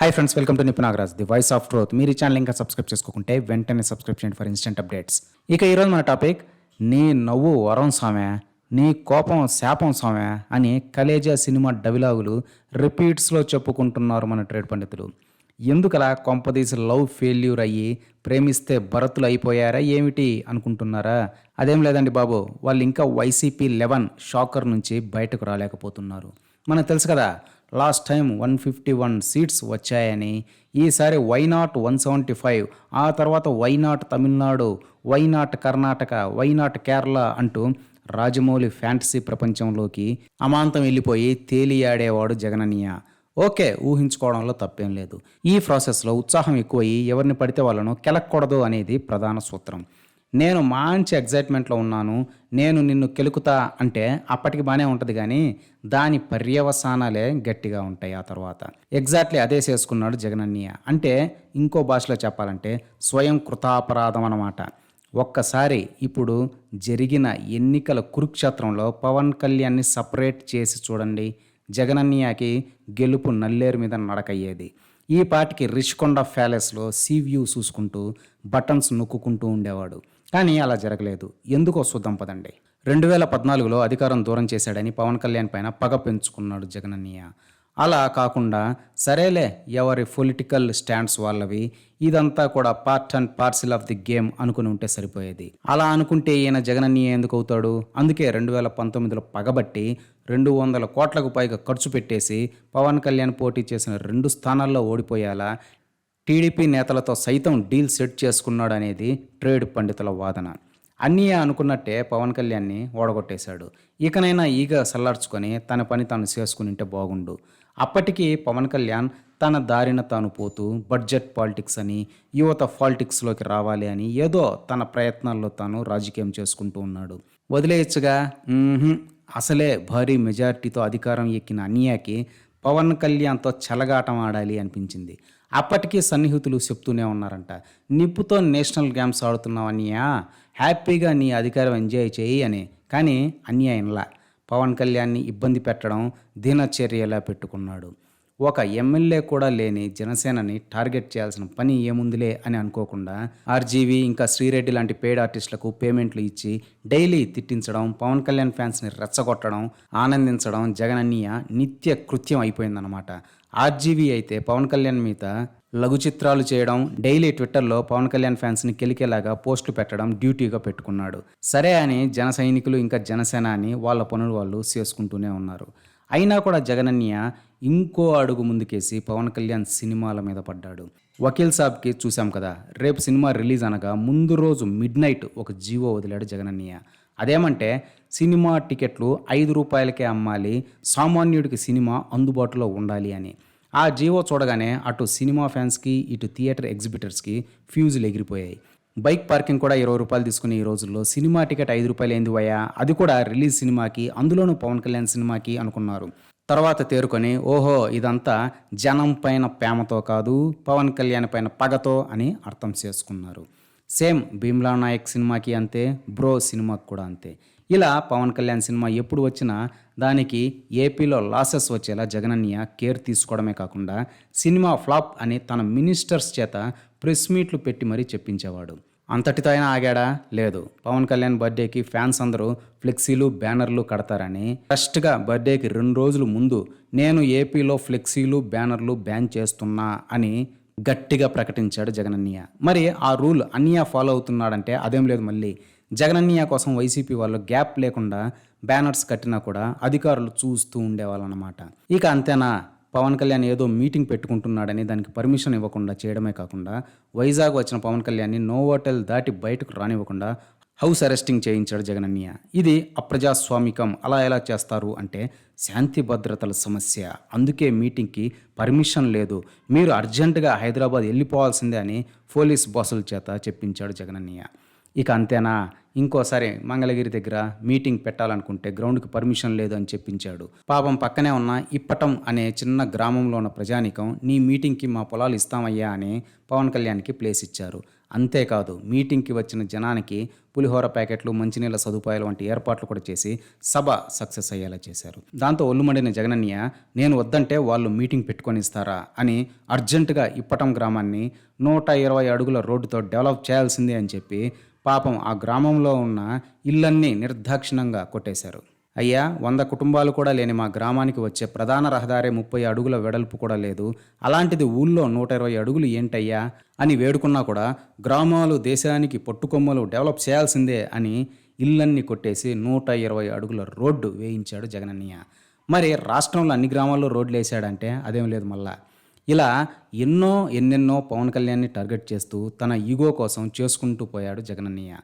Hi friends welcome to Nipunagaraj the voice of truth మీరు ఈ channel ఇంకా సబ్స్క్రైబ్ చేసుకోకుంటే వెంటనే సబ్స్క్రైబ్ చేయండి ఫర్ ఇన్స్టెంట్ అప్డేట్స్ ఇక ఈరోజు మన టాపిక్ నీ నవ్వు వరం స్వామి నీ కోపం శాపం స్వామి అని కలేజా సినిమా డవిలాగులు రిపీట్స్లో చెప్పుకుంటున్నారు మన ట్రేడ్ పండితులు. ఎందుకలా కొంపదీసి లవ్ ఫెయిల్యూర్ అయ్యి ప్రేమిస్తే భరతులు అయిపోయారా ఏమిటి అనుకుంటున్నారా? అదేం లేదండి బాబు వాళ్ళు ఇంకా వైసీపీ లెవెన్ షాకర్ నుంచి బయటకు రాలేకపోతున్నారు. మనకు తెలుసు కదా last time one fifty one seats వచ్చాయని ఈసారి why not one seventy five ఆ తర్వాత why not Tamil Nadu why not Karnataka why not Kerala అంటూ రాజమౌళి ఫ్యాంటసీ ప్రపంచంలోకి అమాంతం వెళ్ళిపోయి తేలియాడేవాడు జగనన్నయ్య. ఓకే ఊహించుకోవడంలో తప్పేం లేదు. ఈ ప్రాసెస్లో ఉత్సాహం ఎక్కువయ్యి ఎవరిని పడితే వాళ్ళను కెలక్కూడదు అనేది ప్రధాన సూత్రం. నేను మంచి ఎగ్జైట్మెంట్లో ఉన్నాను నేను నిన్ను కెలుకుతా అంటే అప్పటికి బాగానే ఉంటుంది కానీ దాని పర్యవసానాలే గట్టిగా ఉంటాయి ఆ తర్వాత. ఎగ్జాక్ట్లీ అదే చేసుకున్నాడు జగనన్నయ్య. అంటే ఇంకో భాషలో చెప్పాలంటే స్వయం కృతాపరాధం అన్నమాట. ఒక్కసారి ఇప్పుడు జరిగిన ఎన్నికల కురుక్షేత్రంలో పవన్ కళ్యాణ్ని సపరేట్ చేసి చూడండి. జగనన్నయ్యకి గెలుపు నల్లేరు మీద నడకయ్యేది. ఈ పాటికి రిష్కొండ ప్యాలెస్లో సీ వ్యూ చూసుకుంటూ బటన్స్ నొక్కుంటూ ఉండేవాడు. కానీ అలా జరగలేదు. ఎందుకో చూద్దాం పదండి. రెండు వేల పద్నాలుగులో అధికారం దూరం చేశాడని పవన్ కళ్యాణ్ పైన పగ పెంచుకున్నాడు జగనన్నయ్య. అలా కాకుండా సరేలే ఎవరి పొలిటికల్ స్టాండ్స్ వాళ్ళవి ఇదంతా కూడా part and parcel of the game అనుకుని ఉంటే సరిపోయేది. అలా అనుకుంటే ఈయన జగనన్నయ్య ఎందుకు అవుతాడు? అందుకే రెండు వేల పంతొమ్మిదిలో పగబట్టి రెండు వందల కోట్లకు పైగా ఖర్చు పెట్టేసి పవన్ కళ్యాణ్ పోటీ చేసిన రెండు స్థానాల్లో ఓడిపోయేలా టీడీపీ నేతలతో సైతం డీల్ సెట్ చేసుకున్నాడు అనేది ట్రేడ్ పండితుల వాదన. అన్నీ అనుకున్నట్టే పవన్ కళ్యాణ్ని ఓడగొట్టేశాడు. ఇకనైనా ఈగ సల్లార్చుకొని తన పని తాను చేసుకునింటే బాగుండు. అప్పటికి పవన్ కళ్యాణ్ తన దారిన తాను పోతూ బడ్జెట్ పాలిటిక్స్ అని యువత పాలిటిక్స్లోకి రావాలి అని ఏదో తన ప్రయత్నాల్లో తాను రాజకీయం చేసుకుంటూ ఉన్నాడు. వదిలేయచ్చుగా అసలే భారీ మెజారిటీతో అధికారం ఎక్కిన అన్యాకి పవన్ కళ్యాణ్తో చెలగాటం ఆడాలి అనిపించింది. అప్పటికీ సన్నిహితులు చెప్తూనే ఉన్నారంట. నిప్పుతో నేషనల్ గేమ్స్ ఆడుతున్నావు అన్నయ్య. హ్యాపీగా నీ అధికారం ఎంజాయ్ చేయి అని. కానీ అన్యాయంలా. పవన్ కళ్యాణ్ని ఇబ్బంది పెట్టడం దినచర్యలా పెట్టుకున్నాడు. ఒక ఎమ్మెల్యే కూడా లేని జనసేనని టార్గెట్ చేయాల్సిన పని ఏముందిలే అని అనుకోకుండా ఆర్జీవి ఇంకా శ్రీరెడ్డి లాంటి పేడ్ ఆర్టిస్టులకు పేమెంట్లు ఇచ్చి డైలీ తిట్టించడం పవన్ కళ్యాణ్ ఫ్యాన్స్ని రెచ్చగొట్టడం ఆనందించడం జగనన్నయ్య నిత్య కృత్యం అయిపోయిందనమాట ఆర్జీవి అయితే పవన్ కళ్యాణ్ మీద లఘు చిత్రాలు చేయడం డైలీ ట్విట్టర్లో పవన్ కళ్యాణ్ ఫ్యాన్స్ని కెలికేలాగా పోస్టులు పెట్టడం డ్యూటీగా పెట్టుకున్నాడు. సరే అని జన సైనికులు ఇంకా జనసేన అని వాళ్ళ పనులు వాళ్ళు చేసుకుంటూనే ఉన్నారు. అయినా కూడా జగనన్య ఇంకో అడుగు ముందుకేసి పవన్ కళ్యాణ్ సినిమాల మీద పడ్డాడు. వకీల్ సాబ్కి చూసాం కదా రేపు సినిమా రిలీజ్ అనగా ముందు రోజు మిడ్ నైట్ ఒక జీవో వదిలాడు జగనన్నయ్య. అదేమంటే సినిమా టికెట్లు ఐదు రూపాయలకే అమ్మాలి సామాన్యుడికి సినిమా అందుబాటులో ఉండాలి అని. ఆ జీవో చూడగానే అటు సినిమా ఫ్యాన్స్కి ఇటు థియేటర్ ఎగ్జిబిటర్స్కి ఫ్యూజులు ఎగిరిపోయాయి. బైక్ పార్కింగ్ కూడా ఇరవై రూపాయలు తీసుకునే ఈ రోజుల్లో సినిమా టికెట్ ఐదు రూపాయలు ఏంది వయా అది కూడా రిలీజ్ సినిమాకి అందులోనూ పవన్ కళ్యాణ్ సినిమాకి అనుకున్నారు. తర్వాత తేరుకొని ఓహో ఇదంతా జనం పైన ప్రేమతో కాదు పవన్ కళ్యాణ్ పైన పగతో అని అర్థం చేసుకున్నారు. సేమ్ భీమ్లా నాయక్ సినిమాకి అంతే బ్రో సినిమాకి కూడా అంతే. ఇలా పవన్ కళ్యాణ్ సినిమా ఎప్పుడు వచ్చినా దానికి ఏపీలో లాసెస్ వచ్చేలా జగనన్నయ్య కేర్ తీసుకోవడమే కాకుండా సినిమా ఫ్లాప్ అని తన మినిస్టర్స్ చేత ప్రెస్ మీట్లు పెట్టి మరీ చెప్పించేవాడు. అంతటితో అయినా ఆగాడా? లేదు. పవన్ కళ్యాణ్ బర్త్డేకి ఫ్యాన్స్ అందరూ ఫ్లెక్సీలు బ్యానర్లు కడతారని ఫస్ట్గా బర్త్డేకి రెండు రోజులు ముందు నేను ఏపీలో ఫ్లెక్సీలు బ్యానర్లు బ్యాన్ చేస్తున్నా అని గట్టిగా ప్రకటించాడు జగనన్నయ్య. మరి ఆ రూల్ అన్నయ్య ఫాలో అవుతున్నాడంటే అదేం లేదు మళ్ళీ. జగనన్నయ్య కోసం వైసీపీ వాళ్ళు గ్యాప్ లేకుండా బ్యానర్స్ కట్టినా కూడా అధికారులు చూస్తూ ఉండేవాళ్ళనమాట. ఇక అంతేనా? పవన్ కళ్యాణ్ ఏదో మీటింగ్ పెట్టుకుంటున్నాడని దానికి పర్మిషన్ ఇవ్వకుండా చేయడమే కాకుండా వైజాగ్ వచ్చిన పవన్ కళ్యాణ్ని నో దాటి బయటకు రానివ్వకుండా హౌస్ అరెస్టింగ్ చేయించాడు జగనన్నయ్య. ఇది అప్రజాస్వామికం. అలా ఎలా చేస్తారు అంటే శాంతి భద్రతల సమస్య. అందుకే మీటింగ్కి పర్మిషన్ లేదు. మీరు అర్జెంటుగా హైదరాబాద్ వెళ్ళిపోవాల్సిందే అని పోలీస్ బాసుల చేత చెప్పించాడు జగనన్నయ్య. ఇక అంతేనా? ఇంకోసారి మంగళగిరి దగ్గర మీటింగ్ పెట్టాలనుకుంటే గ్రౌండ్కి పర్మిషన్ లేదు అని చెప్పించాడు. పాపం పక్కనే ఉన్న ఇప్పటం అనే చిన్న గ్రామంలో ఉన్న ప్రజానికం నీ మీటింగ్కి మా పొలాలు ఇస్తామయ్యా అని పవన్ కళ్యాణ్కి ప్లేస్ ఇచ్చారు. అంతేకాదు మీటింగ్కి వచ్చిన జనానికి పులిహోర ప్యాకెట్లు మంచినీళ్ళ సదుపాయాలు వంటి ఏర్పాట్లు కూడా చేసి సభ సక్సెస్ అయ్యేలా చేశారు. దాంతో ఒల్లుమండిన జగనన్నయ్య నేను వద్దంటే వాళ్ళు మీటింగ్ పెట్టుకొని ఇస్తారా అని అర్జెంటుగా ఇప్పటం గ్రామాన్ని నూట ఇరవై అడుగుల రోడ్డుతో డెవలప్ చేయాల్సిందే అని చెప్పి పాపం ఆ గ్రామంలో ఉన్న ఇళ్ళన్నీ నిర్దాక్షిణంగా కొట్టేశారు. అయ్యా వంద కుటుంబాలు కూడా లేని మా గ్రామానికి వచ్చే ప్రధాన రహదారి ముప్పై అడుగుల వెడల్పు కూడా లేదు. అలాంటిది ఊళ్ళో నూట ఇరవై అడుగులు ఏంటయ్యా? అని వేడుకున్నా కూడా గ్రామాలు దేశానికి పట్టుకొమ్మలు డెవలప్ చేయాల్సిందే అని ఇళ్ళన్ని కొట్టేసి నూట ఇరవై అడుగుల రోడ్డు వేయించాడు జగనన్నయ్య. మరి రాష్ట్రంలో అన్ని గ్రామాల్లో రోడ్లు వేసాడంటే అదేం లేదు మళ్ళా? ఇలా ఎన్నో ఎన్నెన్నో పవన్ కళ్యాణ్ని టార్గెట్ చేస్తూ తన ఈగో కోసం చేసుకుంటూ పోయాడు జగనన్నయ్య.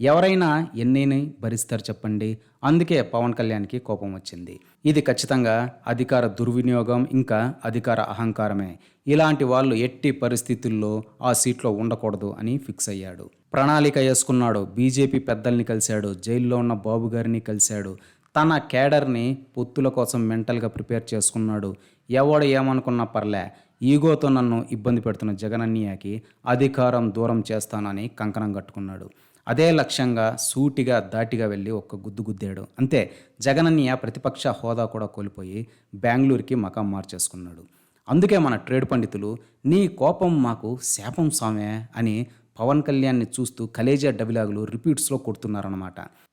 ఎవరైనా ఎన్నిని భరిస్తారు చెప్పండి. అందుకే పవన్ కళ్యాణ్కి కోపం వచ్చింది. ఇది ఖచ్చితంగా అధికార దుర్వినియోగం ఇంకా అధికార అహంకారమే. ఇలాంటి వాళ్ళు ఎట్టి పరిస్థితుల్లో ఆ సీట్లో ఉండకూడదు అని ఫిక్స్ అయ్యాడు. ప్రణాళిక వేసుకున్నాడు. బీజేపీ పెద్దల్ని కలిశాడు. జైల్లో ఉన్న బాబు గారిని కలిశాడు. తన కేడర్ని పొత్తుల కోసం మెంటల్గా ప్రిపేర్ చేసుకున్నాడు. ఎవడు ఏమనుకున్నా పర్లే. ఈగోతో నన్ను ఇబ్బంది పెడుతున్న జగనన్నయ్యకి అధికారం దూరం చేస్తానని కంకణం కట్టుకున్నాడు. అదే లక్ష్యంగా సూటిగా దాటిగా వెళ్ళి ఒక్క గుద్దు గుద్దాడు. అంతే జగనన్నయ్య ప్రతిపక్ష హోదా కూడా కోల్పోయి బెంగళూరుకి మకాం మార్చేసుకున్నాడు. అందుకే మన ట్రేడ్ పండితులు నీ కోపం మాకు శాపం స్వామే అని పవన్ కళ్యాణ్ని చూస్తూ కలేజా డబిలాగులు రిపీట్స్లో కొడుతున్నారన్నమాట.